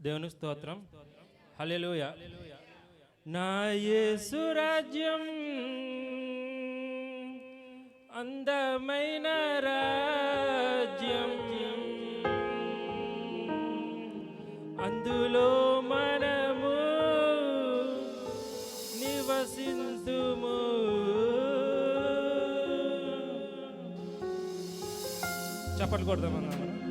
దేవుని స్తోత్రం. హలెలుయ నా యేసు రాజ్యం అందమైన రాజ్యం. అందులో మనము నివసింతుము. చప్పట్లు కొడదామన్నా.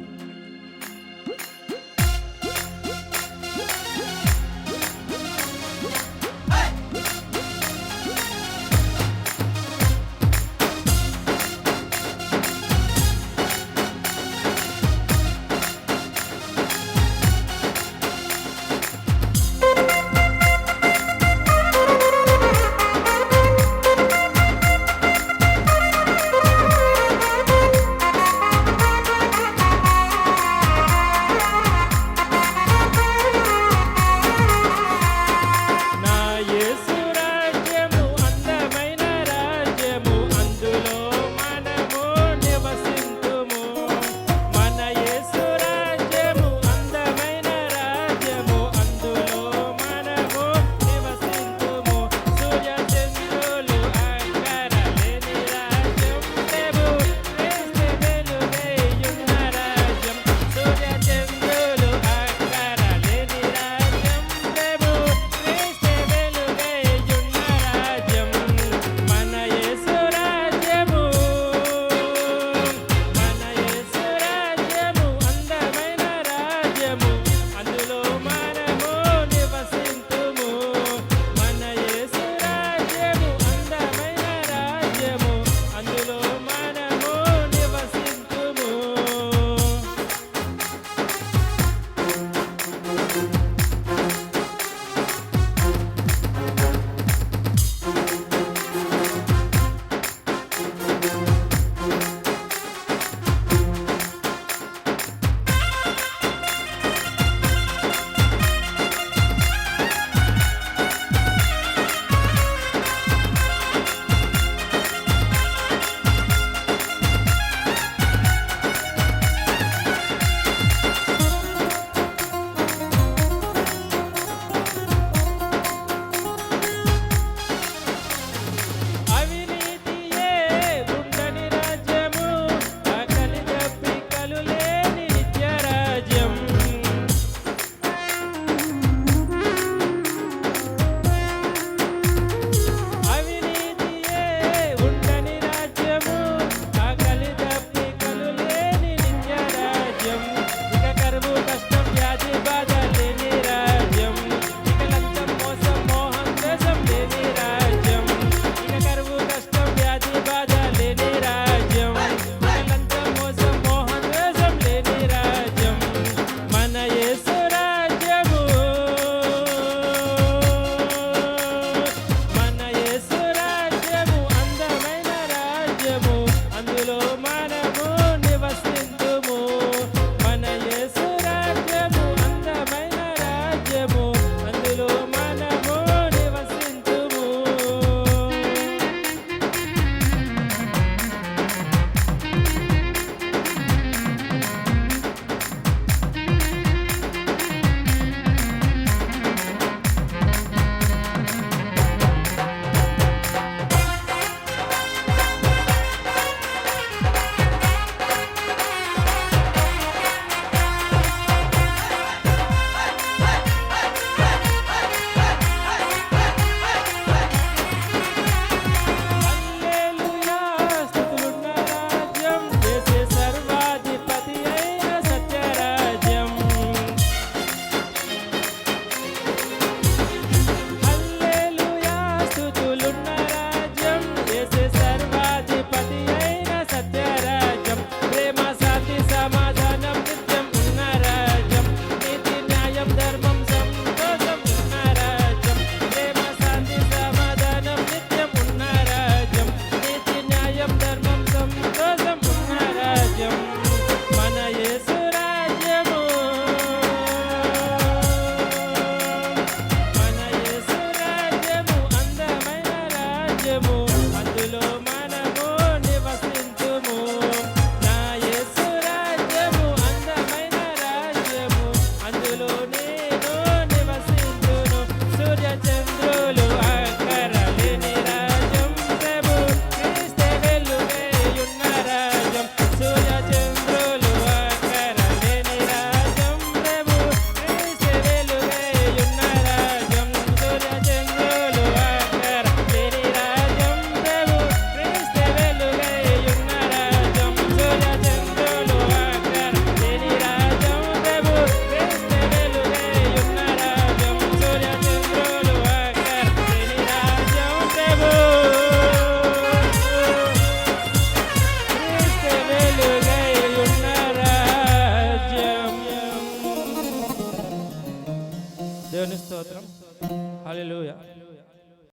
స్తోత్రం. హలో